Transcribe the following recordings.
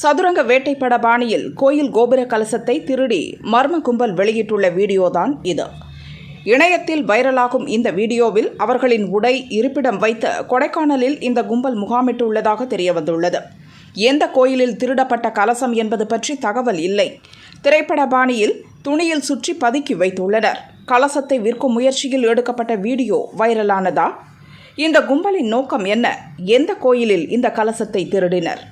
சதுரங்க வேட்டைப்பட பாணியில் கோயில் கோபுர கலசத்தை திருடி மர்ம கும்பல் வெளியிட்டுள்ள வீடியோதான் இது. இணையத்தில் வைரலாகும் இந்த வீடியோவில் அவர்களின் உடை இருப்பிடம் வைத்து கொடைக்கானலில் இந்த கும்பல் முகாமிட்டுள்ளதாக தெரியவந்துள்ளது. எந்த கோயிலில் திருடப்பட்ட கலசம் என்பது பற்றி தகவல் இல்லை. திரைப்பட பாணியில் துணியில் சுற்றி பதுக்கி வைத்துள்ளனர். கலசத்தை விற்கும் முயற்சியில் எடுக்கப்பட்ட வீடியோ வைரலானதா? இந்த கும்பலின் நோக்கம் என்ன? எந்த கோயிலில் இந்த கலசத்தை திருடினர்?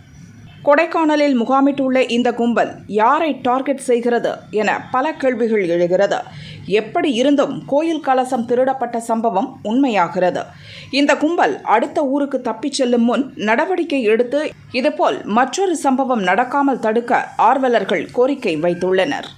கொடைக்கானலில் முகாமிட்டுள்ள இந்த கும்பல் யாரை டார்கெட் செய்கிறது என பல கேள்விகள் எழுகிறது. எப்படி இருந்தும் கோயில் கலசம் திருடப்பட்ட சம்பவம் உண்மையாகிறது. இந்த கும்பல் அடுத்த ஊருக்கு தப்பிச் செல்லும் முன் நடவடிக்கை எடுத்து இதுபோல் மற்றொரு சம்பவம் நடக்காமல் தடுக்க ஆர்வலர்கள் கோரிக்கை வைத்துள்ளனர்.